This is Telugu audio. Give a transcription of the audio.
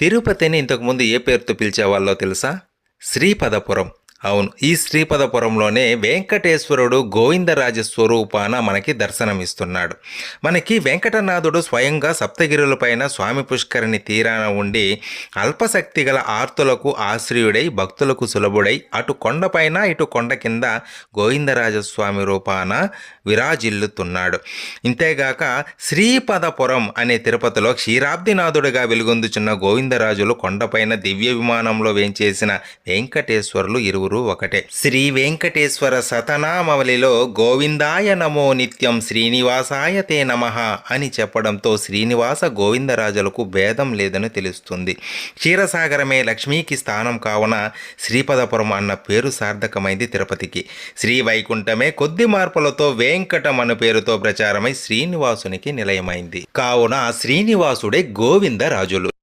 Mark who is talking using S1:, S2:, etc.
S1: తిరుపతిని ఇంతకుముందు ఏ పేరుతో పిలిచేవాళ్ళో తెలుసా? శ్రీపదపురం. అవును. ఈ శ్రీపదపురంలోనే వెంకటేశ్వరుడు గోవిందరాజ స్వరూపాన మనకి దర్శనమిస్తున్నాడు. మనకి వెంకటనాథుడు స్వయంగా సప్తగిరులపైన స్వామి పుష్కరిణి తీరాన ఉండి అల్పశక్తి గల ఆర్తులకు ఆశ్రయుడై భక్తులకు సులభుడై అటు కొండపైన ఇటు కొండ కింద గోవిందరాజస్వామి రూపాన విరాజిల్లుతున్నాడు. ఇంతేగాక శ్రీపదపురం అనే తిరుపతిలో క్షీరాబ్దినాథుడిగా వెలుగొందుచున్న గోవిందరాజులు కొండపైన దివ్య విమానంలో వేంచేసిన వెంకటేశ్వరులు ఇరువురు ఒకటే. శ్రీ వెంకటేశ్వర సతనామవలిలో గోవిందాయ నమో నిత్యం శ్రీనివాసాయ తే నమః అని చెప్పడంతో శ్రీనివాస గోవిందరాజులకు భేదం లేదని తెలుస్తుంది. క్షీరసాగరమే లక్ష్మీకి స్థానం కావున శ్రీపదపురం అన్న పేరు సార్థకమైంది తిరుపతికి. శ్రీ వైకుంఠమే కొద్ది మార్పులతో వెంకటం అను పేరుతో ప్రచారమై శ్రీనివాసునికి నిలయమైంది. కావున శ్రీనివాసుడే గోవిందరాజులు.